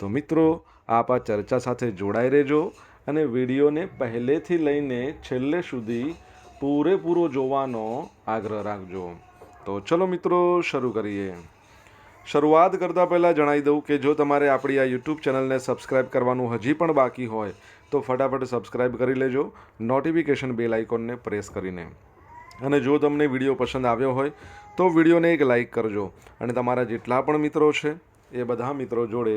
તો મિત્રો, આપ આ ચર્ચા સાથે જોડાઈ રહેજો અને વિડીયોને પહેલેથી લઈને છેલ્લે સુધી પૂરેપૂરો જોવાનો આગ્રહ રાખજો. તો ચલો મિત્રો, શરૂ કરીએ. શરૂઆત કરતાં પહેલાં જણાવી દઉં કે જો તમારે આપણી આ યુટ્યુબ ચેનલને સબસ્ક્રાઇબ કરવાનું હજી પણ બાકી હોય, તો ફટાફટ સબસ્ક્રાઇબ કરી લેજો, નોટિફિકેશન બેલ આઇકોનને પ્રેસ કરીને. અને જો તમને વીડિયો પસંદ આવ્યો હોય, તો વિડીયોને એક લાઇક કરજો. અને તમારા જેટલા પણ મિત્રો છે, એ બધા મિત્રો જોડે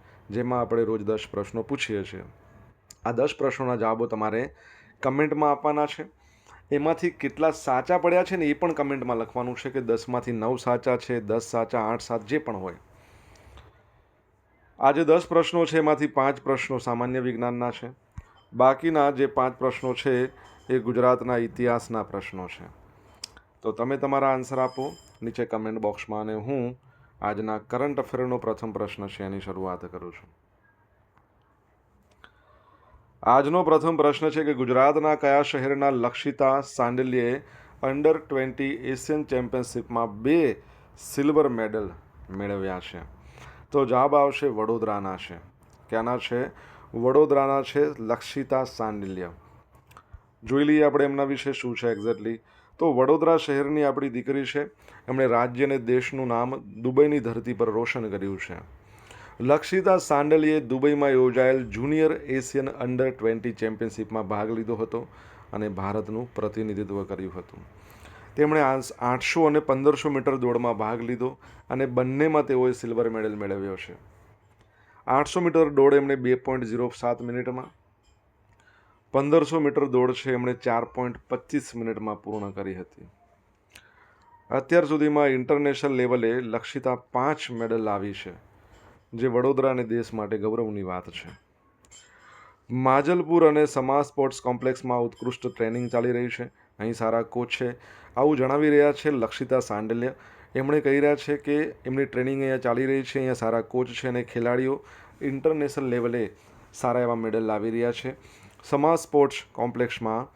જેમાં આપણે રોજ દસ પ્રશ્નો પૂછીએ છીએ. આ દસ પ્રશ્નોના જવાબો તમારે કમેન્ટમાં આપવાના છે. એમાંથી કેટલા સાચા પડ્યા છે ને એ પણ કમેન્ટમાં લખવાનું છે કે દસમાંથી નવ સાચા છે, દસ સાચા, આઠ સાત જે પણ હોય. આ જે દસ પ્રશ્નો છે એમાંથી પાંચ પ્રશ્નો સામાન્ય વિજ્ઞાનના છે. બાકીના જે પાંચ પ્રશ્નો છે એ ગુજરાતના ઇતિહાસના પ્રશ્નો છે. તો તમે તમારા આન્સર આપો નીચે કમેન્ટ બોક્સમાં અને હું આજના કરંટ અફેરનો પ્રથમ પ્રશ્ન છે, એની શરૂઆત કરું છું. આજનો પ્રથમ પ્રશ્ન છે કે ગુજરાતના કયા શહેરના લક્ષિતા સાંડલીએ અંડર ટ્વેન્ટી એશિયન ચેમ્પિયનશિપમાં બે સિલ્વર મેડલ મેળવ્યા છે? તો જવાબ આવશે વડોદરાના છે. ક્યાંના છે? વડોદરાના છે લક્ષિતા સાંડિલ્ય. જોઈ લઈએ આપણે એમના વિશે શું છે એક્ઝેક્ટલી તો વડોદરા શહેરની આપણી દીકરી છે. એમણે રાજ્ય અને દેશનું નામ દુબઈની ધરતી પર રોશન કર્યું છે. લક્ષિતા સાંડલીએ દુબઈમાં યોજાયેલ જુનિયર એશિયન અંડર ટ્વેન્ટી ચેમ્પિયનશિપમાં ભાગ લીધો હતો અને ભારતનું પ્રતિનિધિત્વ કર્યું હતું. તેમણે આઠસો અને પંદરસો મીટર દોડમાં ભાગ લીધો અને બંનેમાં તેઓએ સિલ્વર મેડલ મેળવ્યો છે. આઠસો મીટર દોડ એમણે બે પોઈન્ટ ઝીરો સાત મિનિટમાં પંદરસો મીટર દોડ છે, એમણે ચાર પોઈન્ટ પચીસ મિનિટમાં પૂર્ણ કરી હતી. અત્યાર સુધીમાં ઇન્ટરનેશનલ લેવલે લક્ષિતા પાંચ મેડલ લાવી છે, જે વડોદરા અને દેશ માટે ગૌરવની વાત છે. માજલપુર અને સમા સ્પોર્ટ્સ કોમ્પ્લેક્સમાં ઉત્કૃષ્ટ ટ્રેનિંગ ચાલી રહી છે. અહીં સારા કોચ છે. આવું જણાવી રહ્યા છે લક્ષિતા સાંડલ્ય. એમણે કહી રહ્યા છે કે એમની ટ્રેનિંગ અહીંયા ચાલી રહી છે, અહીંયા સારા કોચ છે અને ખેલાડીઓ ઇન્ટરનેશનલ લેવલે સારા એવા મેડલ લાવી રહ્યા છે. સમા સ્પોર્ટ્સ કોમ્પ્લેક્સમાં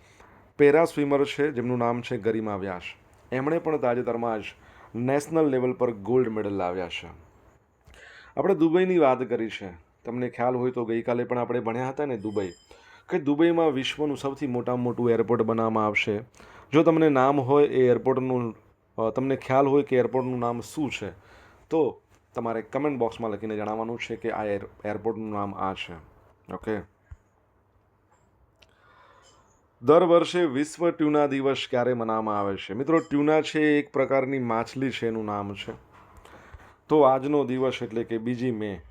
પેરા સ્વિમર છે, જેમનું નામ છે ગરિમા વ્યાસ. એમણે પણ તાજેતરમાં જ નેશનલ લેવલ પર ગોલ્ડ મેડલ લાવ્યા છે. આપણે દુબઈની વાત કરી છે. તમને ખ્યાલ હોય તો ગઈકાલે પણ આપણે ભણ્યા હતા ને દુબઈ, કે દુબઈમાં વિશ્વનું સૌથી મોટામાં મોટું એરપોર્ટ બનાવવામાં આવશે. જો તમને નામ હોય એ એરપોર્ટનું તમને ખ્યાલ હોય કે એરપોર્ટનું નામ શું છે, તો તમારે કમેન્ટ બોક્સમાં લખીને જણાવવાનું છે કે આ એર, એરપોર્ટનું નામ આ છે. ઓકે? દર વર્ષે વિશ્વ ટ્યુના દિવસ ક્યારે મનાવવામાં આવે છે? મિત્રો, ટ્યુના છે એક પ્રકારની માછલી છે, એનું નામ છે. તો આજનો દિવસ એટલે કે બીજી મે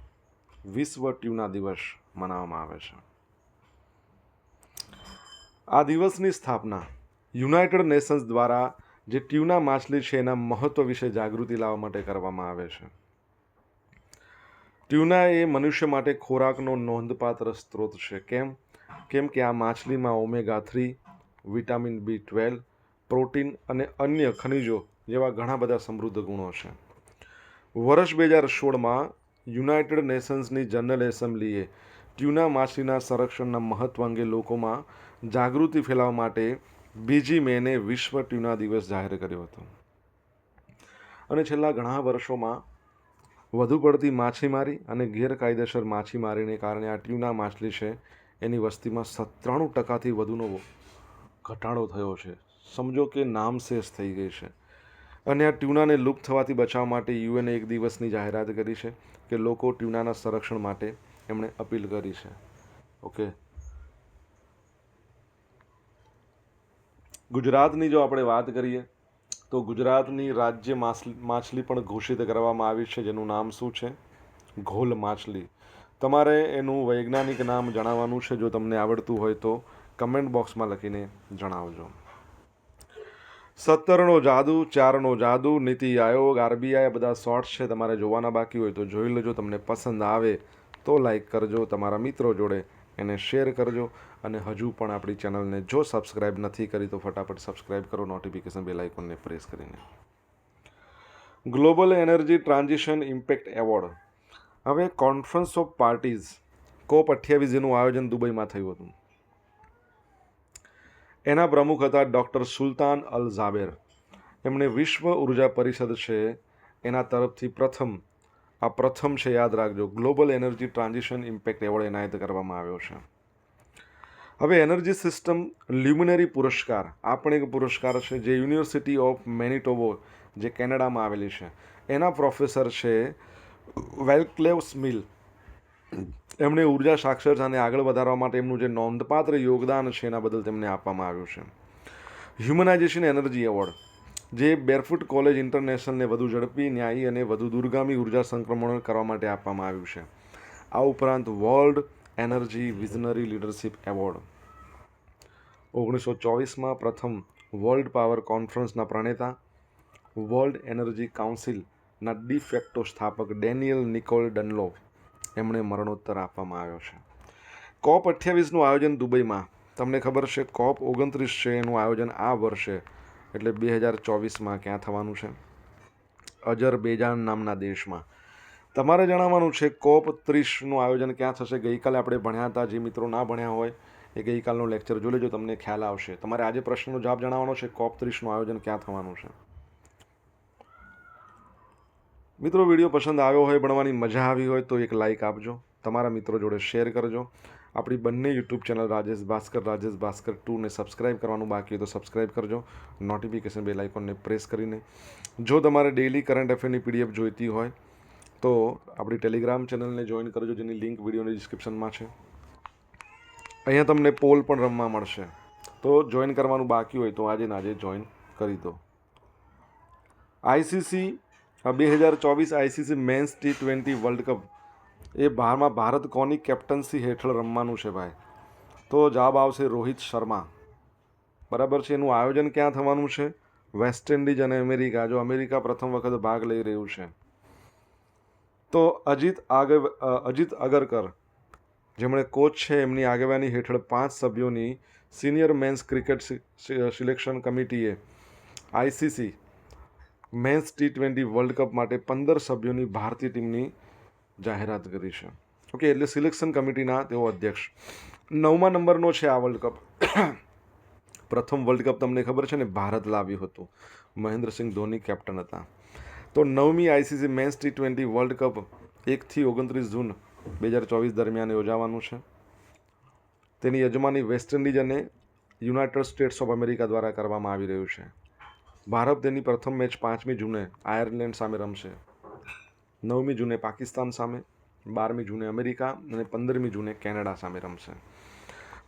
વિશ્વ ટ્યુના દિવસ મનાવવામાં આવે છે. આ દિવસની સ્થાપના યુનાઇટેડ નેશન્સ દ્વારા જે ટ્યુના માછલી છે, એના મહત્વ વિશે જાગૃતિ લાવવા માટે કરવામાં આવે છે. ટ્યુના એ મનુષ્ય માટે ખોરાકનો નોંધપાત્ર સ્ત્રોત છે. કેમ? કેમ કે આ માછલીમાં omega three, vitamin B twelve, protein અને અન્ય ખનિજો જેવા ઘણા બધા સમૃદ્ધ ગુણો છે. વર્ષ બે હજાર સોળમાં યુનાઇટેડ નેશન્સની જનરલ એસેમ્બલીએ ટ્યુના માછલીના સંરક્ષણના મહત્વ અંગે લોકોમાં જાગૃતિ ફેલાવવા માટે બીજી મેને વિશ્વ ટ્યુના દિવસ જાહેર કર્યો હતો. અને છેલ્લા ઘણા વર્ષોમાં વધુ પડતી માછીમારી અને ગેરકાયદેસર માછીમારીને કારણે આ ટ્યુના માછલી છે એની વસ્તીમાં સત્તાણું ટકાથી વધુનો ઘટાડો થયો છે. સમજો કે નામશેષ થઈ ગઈ છે. અને આ ટ્યુનાને લુપ્ત થવાથી બચાવવા માટે યુએને એક દિવસની જાહેરાત કરી છે કે લોકો ટ્યુનાના સંરક્ષણ માટે એમણે અપીલ કરી છે. ઓકે ગુજરાતની જો આપણે વાત કરીએ, તો ગુજરાતની રાજ્ય માછલી પણ ઘોષિત કરવામાં આવી છે, જેનું નામ શું છે? ઘોલ માછલી. તમારે એનું વૈજ્ઞાનિક નામ જણાવવાનું છે? જો તમને આવડતું હોય તો કમેન્ટ બોક્સમાં લખીને જણાવજો. સત્તરનો જાદુ, ચારનો જાદુ, નીતિ આયોગ, આરબીઆઈ બધા શોર્ટ્સ છે તમારે જોવાના બાકી હોય તો જોઈ લેજો. તમને પસંદ આવે તો લાઈક કરજો. તમારા મિત્રો જોડે એને શેર કરજો. અને હજુ પણ આપણી ચેનલને જો સબસ્ક્રાઇબ નથી કરી તો ફટાફટ સબસ્ક્રાઇબ કરો. નોટિફિકેશન બેલ આઇકોનને પ્રેસ કરીને. Global energy transition impact award હવે કોન્ફરન્સ ઓફ પાર્ટીઝ કોપ અઠ્યાવીસ જેનું આયોજન દુબઈમાં થયું હતું. એના પ્રમુખ હતા ડૉક્ટર સુલતાન અલ ઝાબેર. એમણે વિશ્વ ઊર્જા પરિષદ છે, એના તરફથી પ્રથમ, આ પ્રથમ છે યાદ રાખજો global energy transition impact award એનાયત કરવામાં આવ્યો છે. હવે એનર્જી સિસ્ટમ લ્યુમિનરી પુરસ્કાર, આ પણ એક પુરસ્કાર છે જે યુનિવર્સિટી ઓફ મેનિટોબો જે કેનેડામાં આવેલી છે. એના પ્રોફેસર છે વેલક્લેવ સ્મિલ એમણે ઊર્જા સાક્ષરતાને આગળ વધારવા માટે એમનું જે નોંધપાત્ર યોગદાન છે એના બદલ તેમને આપવામાં આવ્યું છે. હ્યુમનાઇઝેશન એનર્જી એવોર્ડ જે બેરફૂટ કોલેજ ઇન્ટરનેશનલને વધુ ઝડપી, ન્યાયી અને વધુ દૂરગામી ઊર્જા સંક્રમણ કરવા માટે આપવામાં આવ્યું છે. આ ઉપરાંત world energy visionary leadership award ઓગણીસો ચોવીસમાં પ્રથમ વર્લ્ડ પાવર કોન્ફરન્સના પ્રણેતા વર્લ્ડ એનર્જી કાઉન્સિલના ડિફેક્ટો સ્થાપક ડેનિયલ નિકોલ ડનલો, એમણે મરણોત્તર આપવામાં આવ્યો છે. કોપ અઠ્યાવીસનું આયોજન દુબઈમાં. તમને ખબર છે, કોપ ઓગણત્રીસ છે, એનું આયોજન આ વર્ષે, એટલે બે હજાર ચોવીસમાં ક્યાં થવાનું છે? અજરબેજાન નામના દેશમાં. તમારે જણાવવાનું છે, કોપ ત્રીસનું આયોજન ક્યાં થશે? ગઈકાલે આપણે ભણ્યા હતા, જે મિત્રો ના ભણ્યા હોય, એ ગઈકાલનો લેક્ચર જોઈ લેજો, તમને ખ્યાલ આવશે. તમારે આજે પ્રશ્નનો જવાબ જણાવવાનો છે, કોપ ત્રીસનું આયોજન ક્યાં થવાનું છે? મિત્રો, વીડિયો પસંદ આવ્યો હોય, ભણવાની મજા આવી હોય, તો એક લાઇક આપજો. તમારા મિત્રો જોડે શેર કરજો. આપણી બંને યુટ્યુબ ચેનલ રાજેશ ભાસ્કર રાજેશ ભાસ્કર ટુને સબસ્ક્રાઇબ કરવાનું બાકી હોય તો સબસ્ક્રાઇબ કરજો. નોટિફિકેશન બેલ આઇકોનને પ્રેસ કરીને. જો તમારે ડેલી કરંટ અફેરની પીડીએફ જોઈતી હોય, તો આપણી ટેલિગ્રામ ચેનલને જોઈન કરજો, જેની લિંક વિડીયોની ડિસ્ક્રિપ્શનમાં છે. અહીંયા તમને પોલ પણ રમવા મળશે. તો જોઈન કરવાનું બાકી હોય, તો આજે ને આજે જોઈન કરી દો. આઈસીસી બે હજાર ચોવીસ ICC men's T twenty world cup. એ બહારમાં ભારત કોની કેપ્ટન્સી હેઠળ રમવાનું છે ભાઈ? તો જવાબ આવશે રોહિત શર્મા. બરાબર છે, એનું આયોજન ક્યાં થવાનું છે? વેસ્ટ ઇન્ડિઝ અને અમેરિકા. જો અમેરિકા પ્રથમ વખત ભાગ લઈ રહ્યું છે. તો અજીત આગે અજીત અગરકર, જેમણે કોચ છે, એમની આગેવાની હેઠળ પાંચ સભ્યોની senior men's cricket selection કમિટીએ ICC men's T twenty world cup માટે પંદર સભ્યોની ભારતીય ટીમની જાહેરાત કરી છે. ઓકે એટલે સિલેક્શન કમિટીના તેઓ અધ્યક્ષ. નવમા નંબરનો છે આ વર્લ્ડ કપ પ્રથમ વર્લ્ડ કપ તમને ખબર છે ને, ભારત લાવ્યું હતું. મહેન્દ્રસિંહ ધોની કેપ્ટન હતા. તો નવમી ICC men's T twenty world cup એકથી ઓગણત્રીસ જૂન બે હજાર ચોવીસ દરમિયાન યોજાવાનું છે. તેની યજમાની વેસ્ટ ઇન્ડિઝ અને યુનાઇટેડ સ્ટેટ્સ ઓફ અમેરિકા દ્વારા કરવામાં આવી રહ્યું છે. ભારત તેની પ્રથમ મેચ પાંચમી જૂને આયર્લેન્ડ સામે રમશે. નવમી જૂને પાકિસ્તાન સામે, બારમી જૂને અમેરિકા અને પંદરમી જૂને કેનેડા સામે રમશે.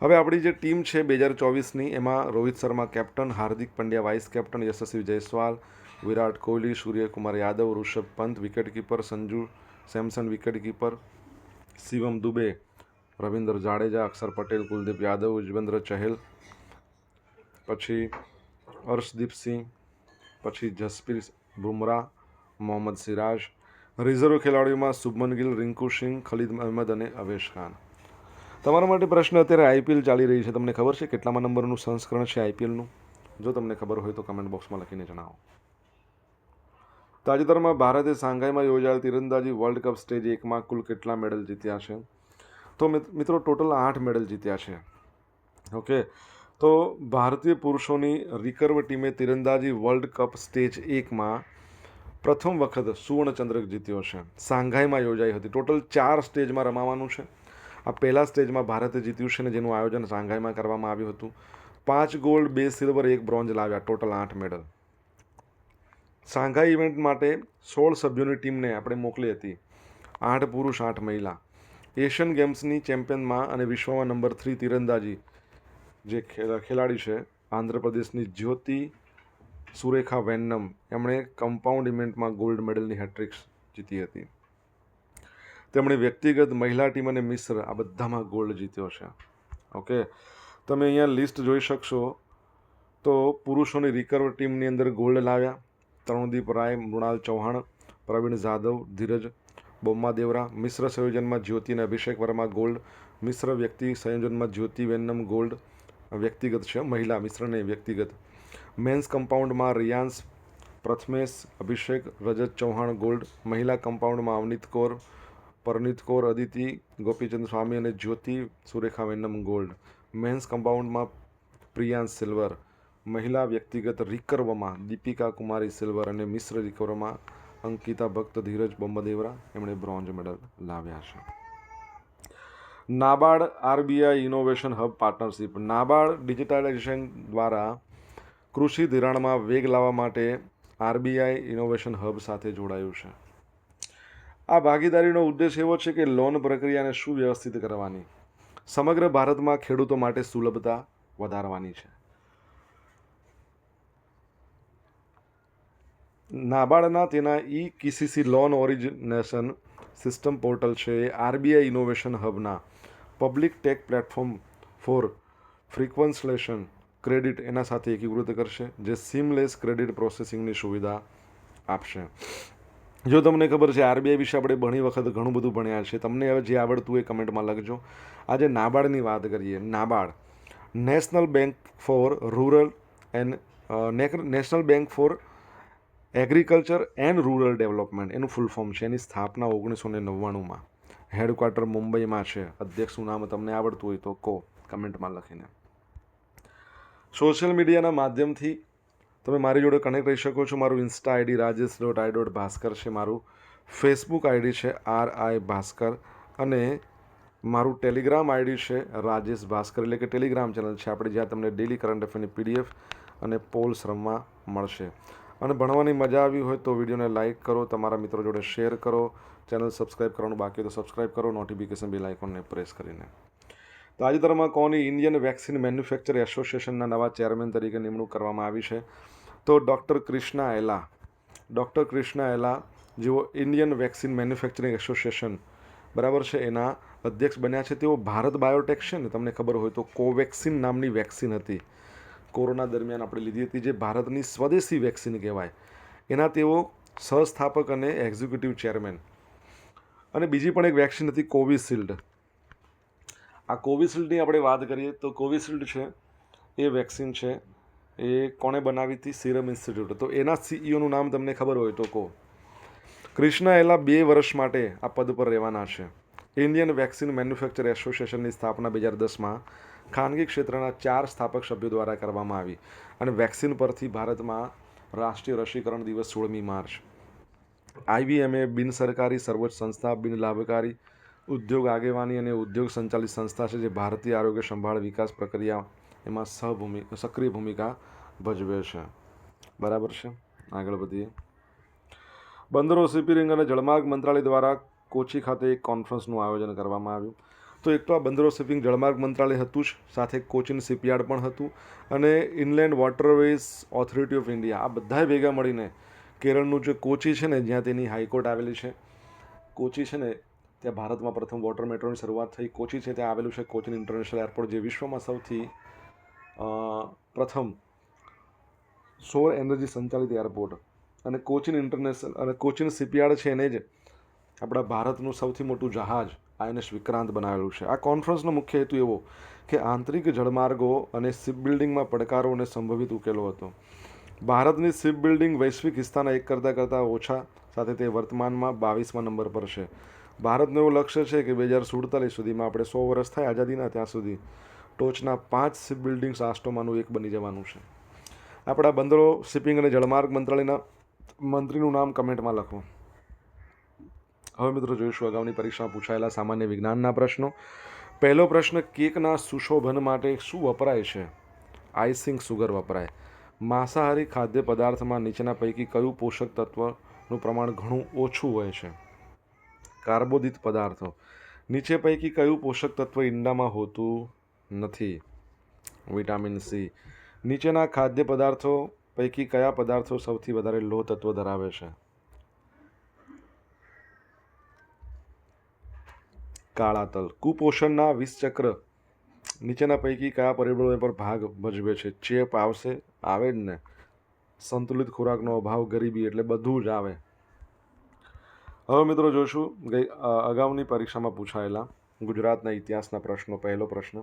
હવે આપણી જે ટીમ છે બે હજાર ચોવીસની, એમાં Rohit Sharma captain, Hardik Pandya vice captain, Yashasvi Jaiswal, Virat Kohli, Suryakumar Yadav, Rishabh Pant, wicketkeeper Sanju Samson, wicketkeeper Shivam Dube, Ravindra Jadeja, Axar Patel, Kuldeep Yadav Yuzvendra Chahal, પછી હર્ષદીપ સિંહ પછી જસપ્રીત બુમરાહ, મોહમ્મદ સિરાજ, રિઝર્વ ખેલાડીઓમાં શુભમન ગિલ, રિંકુ સિંહ ખલીદ અહેમદ અને અવેશ ખાન. તમારા માટે પ્રશ્ન અત્યારે આઈપીએલ ચાલી રહી છે. તમને ખબર છે કેટલામાં નંબરનું સંસ્કરણ છે આઈપીએલનું? જો તમને ખબર હોય તો કમેન્ટ બોક્સમાં લખીને જણાવો. તાજેતરમાં ભારતે શાંઘાઈમાં યોજાયેલ તીરંદાજી વર્લ્ડ કપ સ્ટેજ એકમાં કુલ કેટલા મેડલ જીત્યા છે? તો મિત્રો, ટોટલ આઠ મેડલ જીત્યા છે. ઓકે. તો ભારતીય પુરુષોની રિકર્વ ટીમે તીરંદાજી વર્લ્ડ કપ સ્ટેજ એકમાં પ્રથમ વખત સુવર્ણચંદ્રક જીત્યો છે. સાંઘાઈમાં યોજાઈ હતી. ટોટલ ચાર સ્ટેજમાં રમાવાનું છે. આ પહેલાં સ્ટેજમાં ભારતે જીત્યું છે ને જેનું આયોજન સાંઘાઈમાં કરવામાં આવ્યું હતું. પાંચ ગોલ્ડ, બે સિલ્વર, એક બ્રોન્ઝ લાવ્યા. ટોટલ આઠ મેડલ. સાંઘાઈ ઇવેન્ટ માટે સોળ સભ્યોની ટીમને આપણે મોકલી હતી. આઠ પુરુષ, આઠ મહિલા. એશિયન ગેમ્સની ચેમ્પિયનમાં અને વિશ્વમાં નંબર થ્રી તીરંદાજી જે ખેલાડી છે, આંધ્રપ્રદેશની જ્યોતિ સુરેખા વેન્નમ, એમણે કમ્પાઉન્ડ ઇવેન્ટમાં ગોલ્ડ મેડલની હેટ્રિક્સ જીતી હતી. તેમણે વ્યક્તિગત મહિલા ટીમ અને મિશ્ર આ બધામાં ગોલ્ડ જીત્યો છે. ઓકે? તમે અહીંયા લિસ્ટ જોઈ શકશો. તો પુરુષોની રિકર્વ ટીમની અંદર ગોલ્ડ લાવ્યા. તરુણદીપ રાય, મૃણાલ ચૌહાણ, પ્રવીણ જાદવ ધીરજ બોમ્મા દેવરા મિશ્ર સંયોજનમાં જ્યોતિ અને અભિષેક વર્મા ગોલ્ડ મિશ્ર વ્યક્તિ સંયોજનમાં જ્યોતિ વેન્નમ ગોલ્ડ વ્યક્તિગત છે, મહિલા મિશ્રને વ્યક્તિગત. મેન્સ કમ્પાઉન્ડમાં રિયાન્સ પ્રથમેશ, અભિષેક, રજત ચૌહાણ ગોલ્ડ, મહિલા કમ્પાઉન્ડમાં અવનીત કૌર, પરનીત કૌર, અદિતિ, ગોપીચંદ સ્વામી અને જ્યોતિ, સુરેખા વેન્નમ ગોલ્ડ. મેન્સ કમ્પાઉન્ડમાં પ્રિયાંશ સિલ્વર. મહિલા વ્યક્તિગત રિકર્વમાં દીપિકા કુમારી સિલ્વર અને મિશ્ર રિકર્વમાં અંકિતા ભક્ત ધીરજ બોમ્બદેવરા. એમણે બ્રોન્ઝ મેડલ લાવ્યા છે. NABARD RBI innovation hub partnership. NABARD digitisation દ્વારા કૃષિ ધિરાણમાં વેગ લાવવા માટે આરબીઆઈ ઇનોવેશન હબ સાથે જોડાયું છે. આ ભાગીદારીનો ઉદ્દેશ એવો છે કે લોન પ્રક્રિયાને સુવ્યવસ્થિત કરવાની. સમગ્ર ભારતમાં ખેડૂતો માટે સુલભતા વધારવાની છે. નાબાર્ડના તેના E KCC loan origination system portal છે એ RBI innovation હબના public tech platform for frictionless credit એના સાથે એકીકૃત કરશે, જે સીમલેસ ક્રેડિટ પ્રોસેસિંગની સુવિધા આપશે. જો તમને ખબર છે, આરબીઆઈ વિશે આપણે ઘણી વખત ઘણું બધું ભણ્યા છે, તમને હવે જે આવડતું એ કમેન્ટમાં લખજો. આજે નાબાર્ડની વાત કરીએ NABARD national bank for rural and national bank for agriculture and rural development. એનું ફૂલ ફોર્મ છે, એની સ્થાપના ઓગણીસો ને નવ્વાણુંમાં. હેડક્વાર્ટર મુંબઈમાં છે. અધ્યક્ષનું નામ તમને આવડતું હોય તો કહો, કમેન્ટમાં લખીને. સોશિયલ મીડિયાના માધ્યમથી તમે મારી જોડે કનેક્ટ રહી શકો છો. મારું insta ID Rajesh dot I dot Bhaskar છે. મારું ફેસબુક આઈડી છે આર આઈ ભાસ્કર અને મારું ટેલિગ્રામ આઈડી છે રાજેશ ભાસ્કર. એટલે કે ટેલિગ્રામ ચેનલ છે. આપણે જ્યાં તમને ડેલી કરંટ અફેરની પીડીએફ અને પોલ્સ રમવા મળશે. અને ભણવાની મજા આવી હોય તો વિડીયોને લાઇક કરો. તમારા મિત્રો જોડે શેર કરો. ચેનલ સબસ્ક્રાઇબ કરવાનું બાકી તો સબસ્ક્રાઇબ કરો નોટિફિકેશન બેલ આઇકોનને પ્રેસ કરીને. તાજેતરમાં કોની ઇન્ડિયન વેક્સિન મેન્યુફેક્ચર એસોસિએશનના નવા ચેરમેન તરીકે નિમણૂક કરવામાં આવી છે? તો ડૉક્ટર ક્રિષ્ના એલા. ડૉક્ટર ક્રિષ્ના એલા, જેઓ ઇન્ડિયન વેક્સિન મેન્યુફેક્ચરિંગ એસોસિએશન, બરાબર છે, એના અધ્યક્ષ બન્યા છે. તેઓ ભારત બાયોટેક છે ને? તમને ખબર હોય તો કોવેક્સિન નામની વેક્સિન હતી. કોરોના દરમિયાન આપણે લીધી હતી જે ભારતની સ્વદેશી વેક્સિન કહેવાય. એના તેઓ સહસ્થાપક અને એક્ઝિક્યુટિવ ચેરમેન. અને બીજી પણ એક વેક્સિન હતી કોવિશિલ્ડ આ કોવિશિલ્ડની આપણે વાત કરીએ તો કોવિશિલ્ડ છે, એ વેક્સિન છે, એ કોણે બનાવી હતી? સિરમ ઇન્સ્ટિટ્યૂટ તો એના સીઈઓનું નામ તમને ખબર હોય તો કહો. ક્રિષ્ના એલા બે વર્ષ માટે આ પદ પર રહેવાના છે. ઇન્ડિયન વેક્સિન મેન્યુફેક્ચર એસોસિએશનની સ્થાપના બે હજાર દસમાં ખાનગી ક્ષેત્રના ચાર સ્થાપક સભ્યો દ્વારા કરવામાં આવી. અને વેક્સિન પરથી ભારતમાં રાષ્ટ્રીય રસીકરણ દિવસ સોળમી માર્ચ. આઈવીએમએ બિન સરકારી સર્વોચ્ચ સંસ્થા, બિન લાભકારી ઉદ્યોગ આગેવાની અને ઉદ્યોગ સંચાલિત સંસ્થા છે જે ભારતીય આરોગ્ય સંભાળ વિકાસ પ્રક્રિયા એમાં સહભૂમિ, સક્રિય ભૂમિકા ભજવે છે. બરાબર છે? આગળ વધીએ. બંદરો શિપિંગ અને જળમાર્ગ મંત્રાલય દ્વારા કોચી ખાતે એક કોન્ફરન્સનું આયોજન કરવામાં આવ્યું. તો એક તો આ બંદરો શિપિંગ જળમાર્ગ મંત્રાલય હતું જ, સાથે કોચિન શિપયાર્ડ પણ હતું અને inland waterways authority of India આ બધાએ ભેગા મળીને કેરળનું જે કોચી છે ને, જ્યાં તેની હાઈકોર્ટ આવેલી છે, કોચી છે ને, ત્યાં ભારતમાં પ્રથમ વોટર મેટ્રોની શરૂઆત થઈ. કોચી છે, ત્યાં આવેલું છે કોચીન ઇન્ટરનેશનલ એરપોર્ટ, જે વિશ્વમાં સૌથી પ્રથમ સૌર એનર્જી સંચાલિત એરપોર્ટ. અને કોચિન ઇન્ટરનેશનલ, અને કોચિન શિપયાર્ડ છે એને જ આપણા ભારતનું સૌથી મોટું જહાજ, આઈએનએસ વિક્રાંત બનાવેલું છે. આ કોન્ફરન્સનો મુખ્ય હેતુ એવો કે આંતરિક જળમાર્ગો અને શિપ બિલ્ડિંગમાં પડકારો અને સંભવિત ઉકેલો હતો. ભારતની શિપ બિલ્ડિંગ વૈશ્વિક હિસ્સાના એક કરતાં કરતાં ઓછા સાથે તે વર્તમાનમાં બાવીસમા નંબર પર છે. ભારતનું એવું લક્ષ્ય છે કે બે હજાર સુડતાલીસ સુધીમાં આપણે સો વર્ષ થાય આઝાદીના ત્યાં સુધી ટોચના પાંચ શિપ બિલ્ડિંગ્સ રાષ્ટ્રોમાંનું એક બની જવાનું છે. આપણા બંદરો, શિપિંગ અને જળમાર્ગ મંત્રાલયના મંત્રીનું નામ કમેન્ટમાં લખો. હવે મિત્રો જોઈશું અગાઉની પરીક્ષામાં પૂછાયેલા સામાન્ય વિજ્ઞાનના પ્રશ્નો. પહેલો પ્રશ્ન, કેકના સુશોભન માટે શું વપરાય છે? આઈસિંગ સુગર વપરાય. માંસાહારી ખાદ્ય પદાર્થમાં નીચેના પૈકી કયું પોષક તત્વનું પ્રમાણ ઘણું ઓછું હોય છે? કાર્બોદિત પદાર્થો. નીચે પૈકી કયું પોષક તત્વ ઈંડામાં હોતું નથી? Vitamin C. નીચેના ખાદ્ય પદાર્થો પૈકી કયા પદાર્થો સૌથી વધારે લોહ તત્વ ધરાવે છે? કાળા તલ. કુપોષણના વીસ ચક્ર નીચેના પૈકી કયા પરિબળો પર ભાગ ભજવે છે? ચેપ આવશે, આવે જ ને. સંતુલિત ખોરાકનો અભાવ ગરીબી એટલે બધું જ આવે. હવે મિત્રો જોઈશું ગઈ અગાઉની પરીક્ષામાં પૂછાયેલા ગુજરાતના ઇતિહાસના પ્રશ્નો. પહેલો પ્રશ્ન,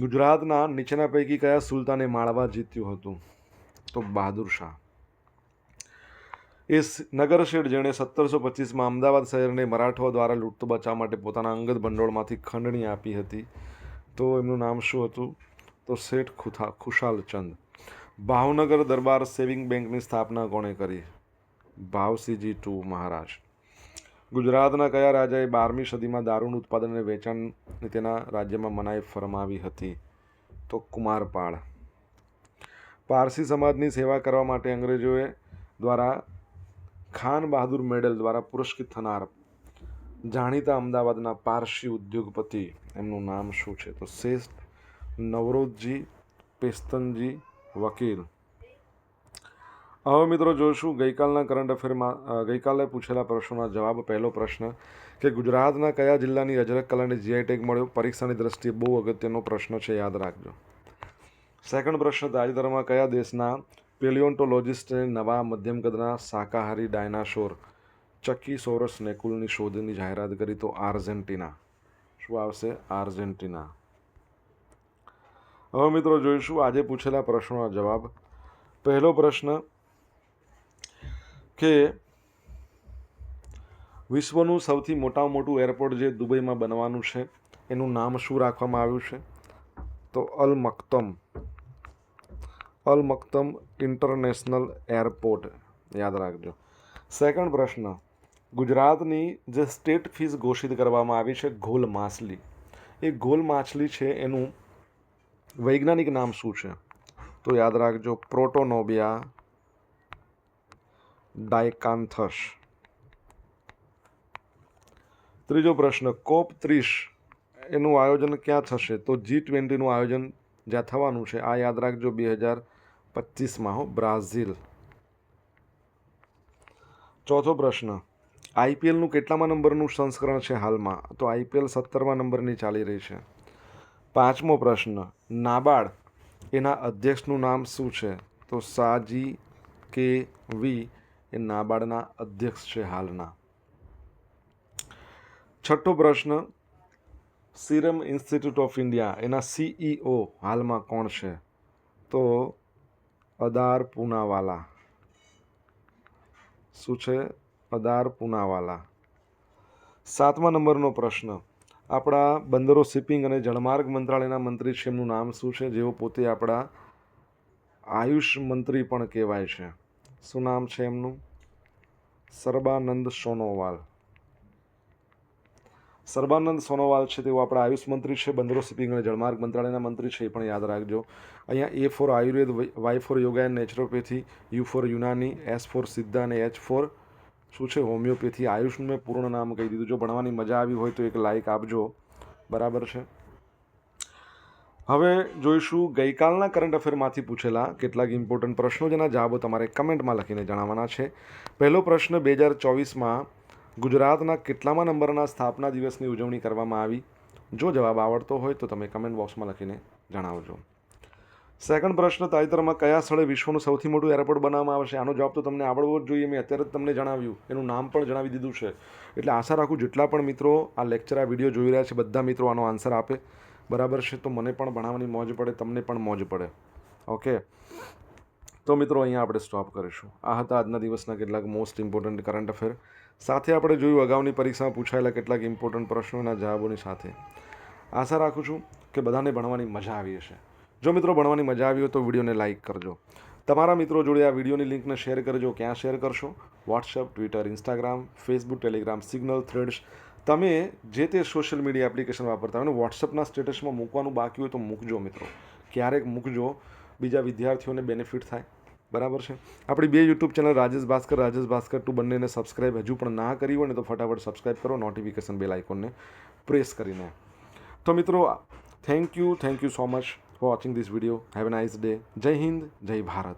ગુજરાતના નીચેના પૈકી કયા સુલતાને માળવા જીત્યું હતું? તો બહાદુર શાહ. એ નગરશેઠ જેણે સત્તરસો પચીસમાં અમદાવાદ શહેરને મરાઠાઓ દ્વારા લૂંટતો બચાવવા માટે પોતાના અંગત ભંડોળમાંથી ખંડણી આપી હતી. તો એમનું નામ શું હતું? તો શેઠ ખુથા ખુશાલચંદ ભાવનગર દરબાર સેવિંગ બેંકની સ્થાપના કોણે કરી? ભાવસીજી ટુ મહારાજ. ગુજરાતના કયા રાજાએ બારમી સદીમાં દારૂનું ઉત્પાદન અને વેચાણ તેના રાજ્યમાં મનાઈ ફરમાવી હતી? તો કુમારપાળ. પારસી સમાજની સેવા કરવા માટે અંગ્રેજોએ દ્વારા ખાન બહાદુર મેડલ દ્વારા પુરસ્કૃત થનાર જાણીતા અમદાવાદના પારસી ઉદ્યોગપતિ, એમનું નામ શું છે? તો શ્રેષ્ઠ નવરોજી પેસ્તનજી વકીલ. હવે મિત્રો જોઈશું, ગઈકાલના કરંટ અફેરમાં ગઈકાલે પૂછેલા પ્રશ્નોના જવાબ. પહેલો પ્રશ્ન, કે ગુજરાતના કયા જિલ્લાની અજરક કલાને જીઆઈ ટેગ મળ્યો? પરીક્ષાની દ્રષ્ટિએ બહુ અગત્યનો પ્રશ્ન છે, યાદ રાખજો. સેકન્ડ પ્રશ્ન, તાજેતરમાં કયા દેશના પેલિયોન્ટોલોજિસ્ટે નવા મધ્યમ કદના શાકાહારી ડાયનાસોર ચક્કી, સોરસ, નેકુલની શોધની જાહેરાત કરી તો આર્જેન્ટિના. શું આવશે? આર્જેન્ટિના. હવે મિત્રો જોઈશું આજે પૂછેલા પ્રશ્નોના જવાબ. પહેલો પ્રશ્ન કે વિશ્વનું સૌથી મોટામાં મોટું એરપોર્ટ જે દુબઈમાં બનવાનું છે, એનું નામ શું રાખવામાં આવ્યું છે? તો અલ મક્તમ. અલ મક્તમ ઇન્ટરનેશનલ એરપોર્ટ. યાદ રાખજો. સેકન્ડ પ્રશ્ન ગુજરાતની જે સ્ટેટ ફીસ ઘોષિત કરવામાં આવી છે ઘોલ માછલી, એ ઘોલ માછલી છે એનું વૈજ્ઞાનિક નામ શું છે? તો યાદ રાખજો, પ્રોટોનોબિયા ડાયકાન્થસ. ત્રીજો પ્રશ્ન, કોપ ત્રીસ એનું આયોજન ક્યાં થશે? તો જી ટ્વેન્ટીનું આયોજન જ્યાં થવાનું છે, આ યાદ રાખજો, બે હજાર પચીસમાં હો, બ્રાઝિલ. ચોથો પ્રશ્ન આઈપીએલનું કેટલામાં નંબરનું સંસ્કરણ છે હાલમાં? તો આઈપીએલ સત્તરમા નંબરની ચાલી રહી છે. પાંચમો પ્રશ્ન, નાબાર્ડ એના અધ્યક્ષનું નામ શું છે? તો સાજી કે વી એ નાબાર્ડના અધ્યક્ષ છે હાલના. છઠ્ઠો પ્રશ્ન, સિરમ ઇન્સ્ટિટ્યૂટ ઓફ ઇન્ડિયા એના સીઈઓ હાલમાં કોણ છે? તો અદાર પૂનાવાલા. શું છે? અદાર પૂનાવાલા. સાતમા નંબરનો પ્રશ્ન. આપણા બંદરો શિપિંગ અને જળમાર્ગ મંત્રાલયના મંત્રી છે એમનું નામ શું છે? જેઓ પોતે આપણા આયુષ મંત્રી પણ કહેવાય છે. શું નામ છે એમનું? સર્બાનંદ સોનોવાલ. સર્બાનંદ સોનોવાલ છે, તેઓ આપણા આયુષ મંત્રી છે, બંદરો શિપિંગ અને જળમાર્ગ મંત્રાલયના મંત્રી છે, એ પણ યાદ રાખજો. અહીંયા A for Ayurveda, Y for yoga and naturopathy, U for Unani, S for Siddha અને એચ ફોર શું છે, હોમિયોપેથી આયુષનું મેં પૂર્ણ નામ કહી દીધું. જો ભણવાની મજા આવી હોય તો એક લાઇક આપજો. બરાબર છે? હવે જોઈશું ગઈકાલના કરંટ અફેરમાંથી પૂછેલા કેટલાક ઇમ્પોર્ટન્ટ પ્રશ્નો, જેના જવાબો તમારે કમેન્ટમાં લખીને જણાવવાના છે. પહેલો પ્રશ્ન, બે હજાર ચોવીસમાં ગુજરાતના કેટલામાં નંબરના સ્થાપના દિવસની ઉજવણી કરવામાં આવી? જો જવાબ આવડતો હોય તો તમે કમેન્ટ બોક્સમાં લખીને જણાવજો. સેકન્ડ પ્રશ્ન, તાજેતરમાં કયા સ્થળે વિશ્વનું સૌથી મોટું એરપોર્ટ બનાવવામાં આવશે આનો જવાબ તો તમને આવડવો જ જોઈએ, મેં અત્યારે જ તમને જણાવ્યું. એનું નામ પણ જણાવી દીધું છે. એટલે આશા રાખું જેટલા પણ મિત્રો આ લેક્ચર, આ વીડિયો જોઈ રહ્યા છે, બધા મિત્રો આનો આન્સર આપે. બરાબર છે? તો મને પણ ભણાવવાની મોજ પડે, તમને પણ મોજ પડે. ઓકે? તો મિત્રો, અહીંયા આપણે સ્ટોપ કરીશું. આ હતા આજના દિવસના કેટલાક મોસ્ટ ઇમ્પોર્ટન્ટ કરંટ અફેર સાથે આપણે જોયું, અગાઉની પરીક્ષામાં પૂછાયેલા કેટલાક ઇમ્પોર્ટન્ટ પ્રશ્નોના જવાબોની સાથે. આશા રાખું છું કે બધાને ભણવાની મજા આવી હશે. જો મિત્રો ભણવાની મજા આવી હોય તો વિડીયોને લાઇક કરજો. તમારા મિત્રો જોડે આ વિડીયોની લિંકને શેર કરજો, ક્યાં શેર કરશો? WhatsApp Twitter Instagram Facebook Telegram Signal Threads તમે જે તે સોશિયલ મીડિયા એપ્લિકેશન વાપરતા હોય વોટ્સઅપના સ્ટેટસમાં મૂકવાનું બાકી હોય તો મૂકજો મિત્રો. ક્યારેક મૂકજો, બીજા વિદ્યાર્થીઓને બેનિફિટ થાય. બરાબર છે? આપણી બે YouTube channel Rajesh Bhaskar Rajesh Bhaskar two બંનેને સબસ્ક્રાઇબ હજુ પણ ના કરી હોય ને તો ફટાફટ સબસ્ક્રાઇબ કરો નોટિફિકેશન બેલ આઇકોનને પ્રેસ કરીને. તો મિત્રો thank you thank you so much for watching this video. Have a nice day. Jai Hind, Jai Bharat.